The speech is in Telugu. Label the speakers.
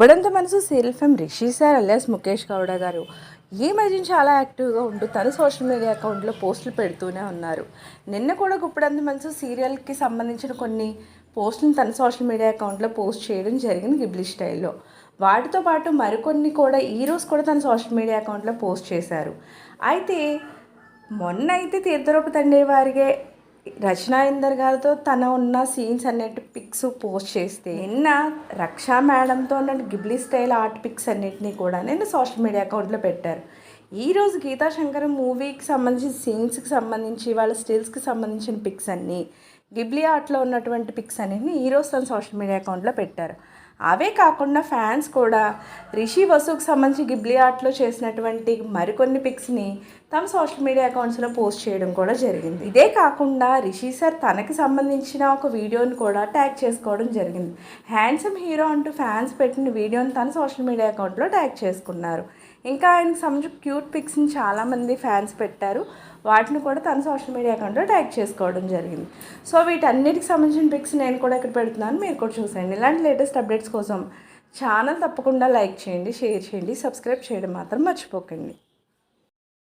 Speaker 1: ఇప్పుడంతా మనసు serial film Rishi sir alias Mukesh Gowda గారు ఈ మధ్య చాలా యాక్టివ్గా ఉంటూ తన సోషల్ మీడియా అకౌంట్లో పోస్టులు పెడుతూనే ఉన్నారు. నిన్న కూడా గుప్పడంత మనసు సీరియల్కి సంబంధించిన కొన్ని పోస్టులను తన సోషల్ మీడియా అకౌంట్లో పోస్ట్ చేయడం జరిగింది గిబ్లీ స్టైల్లో. వాటితో పాటు మరికొన్ని కూడా ఈరోజు కూడా తన సోషల్ మీడియా అకౌంట్లో పోస్ట్ చేశారు. అయితే మొన్న అయితే తీర్థరూప తండ్రి వారిగే రచనా ఇందర్ గారితో తన ఉన్న సీన్స్ అన్నిటి పిక్స్ పోస్ట్ చేస్తే నిన్న రక్షా మేడంతో ఉన్న గిబ్లీ స్టైల్ ఆర్ట్ పిక్స్ అన్నిటినీ కూడా నేను సోషల్ మీడియా అకౌంట్లో పెట్టారు. ఈరోజు గీతా శంకర్ మూవీకి సంబంధించిన సీన్స్కి సంబంధించి వాళ్ళ స్టిల్స్కి సంబంధించిన పిక్స్ అన్నీ గిబ్లీ ఆర్ట్లో ఉన్నటువంటి పిక్స్ అన్నిటిని ఈరోజు తన సోషల్ మీడియా అకౌంట్లో పెట్టారు. అవే కాకుండా ఫ్యాన్స్ కూడా రిషి వసుకు సంబంధించి గిబ్లీ ఆర్ట్లో చేసినటువంటి మరికొన్ని పిక్స్ని తమ సోషల్ మీడియా అకౌంట్స్లో పోస్ట్ చేయడం కూడా జరిగింది. ఇదే కాకుండా రిషి సార్ తనకి సంబంధించిన ఒక వీడియోని కూడా ట్యాగ్ చేసుకోవడం జరిగింది. హ్యాండ్సమ్ హీరో అంటూ ఫ్యాన్స్ పెట్టిన వీడియోని తన సోషల్ మీడియా అకౌంట్లో ట్యాగ్ చేసుకున్నారు. ఇంకా ఆయనకు సంబంధించి క్యూట్ పిక్స్ని చాలామంది ఫ్యాన్స్ పెట్టారు. వాటిని కూడా తన సోషల్ మీడియా అకౌంట్లో ట్యాగ్ చేసుకోవడం జరిగింది. సో వీటన్నిటికి సంబంధించిన పిక్స్ నేను కూడా ఇక్కడ పెడుతున్నాను. మీరు కూడా చూసేయండి. ఇలాంటి లేటెస్ట్ అప్డేట్స్ కోసం ఛానల్ తప్పకుండా లైక్ చేయండి షేర్ చేయండి సబ్స్క్రైబ్ చేయడం మాత్రం మర్చిపోకండి.